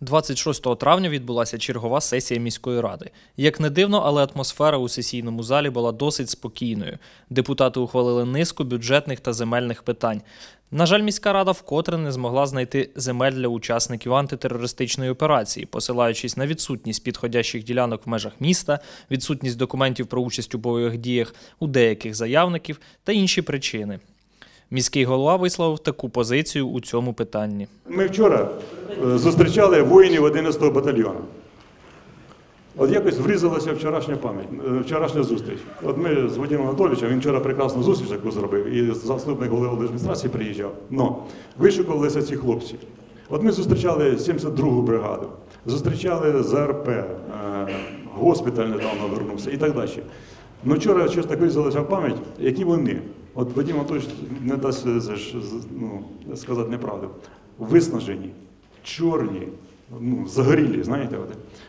26 травня відбулася чергова сесія міської ради. Як не дивно, але атмосфера у сесійному залі була досить спокійною. Депутати ухвалили низку бюджетних та земельних питань. На жаль, міська рада вкотре не змогла знайти земель для учасників антитерористичної операції, посилаючись на відсутність підходящих ділянок в межах міста, відсутність документів про участь у бойових діях у деяких заявників та інші причини. Міський голова висловив таку позицію у цьому питанні. Ми вчора зустрічали воїнів 11-го батальйону. От якось врізалася вчорашня пам'ять, е, вчорашня зустріч. От ми з Вадимом Анатолійовичем, він вчора прекрасну зустріч таку зробив, і заступник голови адміністрації приїжджав. Но вишукувалися ці хлопці. От ми зустрічали 72-гу бригаду, зустрічали ЗРП, е, госпіталь недавно вернувся і так далі. Ну вчора щось таке залишав в пам'ять, які вони. От Вадим Анатолійович не дасть е, ну, сказати неправду. Виснажені, чорні, ну, загорілі, знаєте.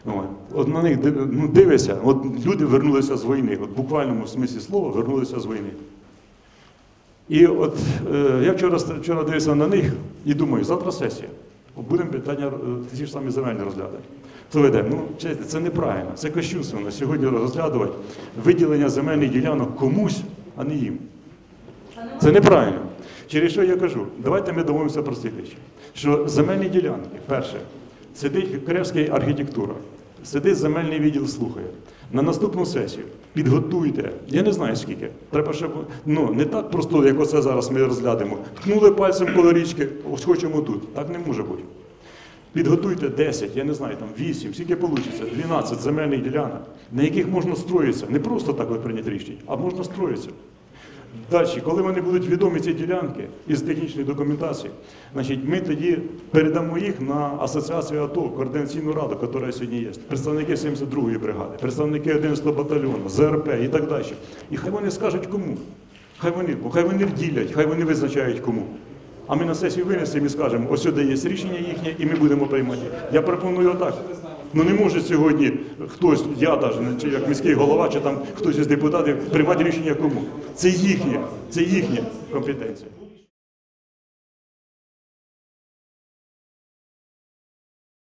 От, от, на них ну, дивишся, от люди вернулися з війни, от в буквальному смислі слова вернулися з війни. І от е, я вчора, вчора дивився на них і думаю, завтра сесія. Будемо питання е, ті ж самі земельні розглядати. Веде, ну це, це неправильно, це кощунственно сьогодні розглядувати виділення земельних ділянок комусь, а не їм. Це неправильно. Через що я кажу, давайте ми домовимося про слідче. Що земельні ділянки, перше, сидить Кревська архітектура, сидить земельний відділ слухає. На наступну сесію підготуйте, я не знаю скільки. Треба, щоб ну не так просто, як оце зараз ми розглянемо. Ткнули пальцем коло річки, ось хочемо тут. Так не може бути. Підготуйте 10, я не знаю, там 8, скільки вийде, 12 земельних ділянок, на яких можна строїтися. Не просто так от прийняти рішення, а можна строїтися. Далі, коли вони будуть відомі ці ділянки із технічної документації, значить, ми тоді передамо їх на асоціацію АТО, координаційну раду, яка сьогодні є, представники 72-ї бригади, представники 11-го батальйону, ЗРП і так далі. І хай вони скажуть кому. Хай вони, бо хай вони ділять, хай вони визначають кому. А ми на сесію винесемо і скажемо, ось сюди є рішення їхнє, і ми будемо приймати. Я пропоную отак. Ну не може сьогодні хтось, я навіть, чи як міський голова, чи там хтось із депутатів приймати рішення кому. Це їхнє, це їхня компетенція.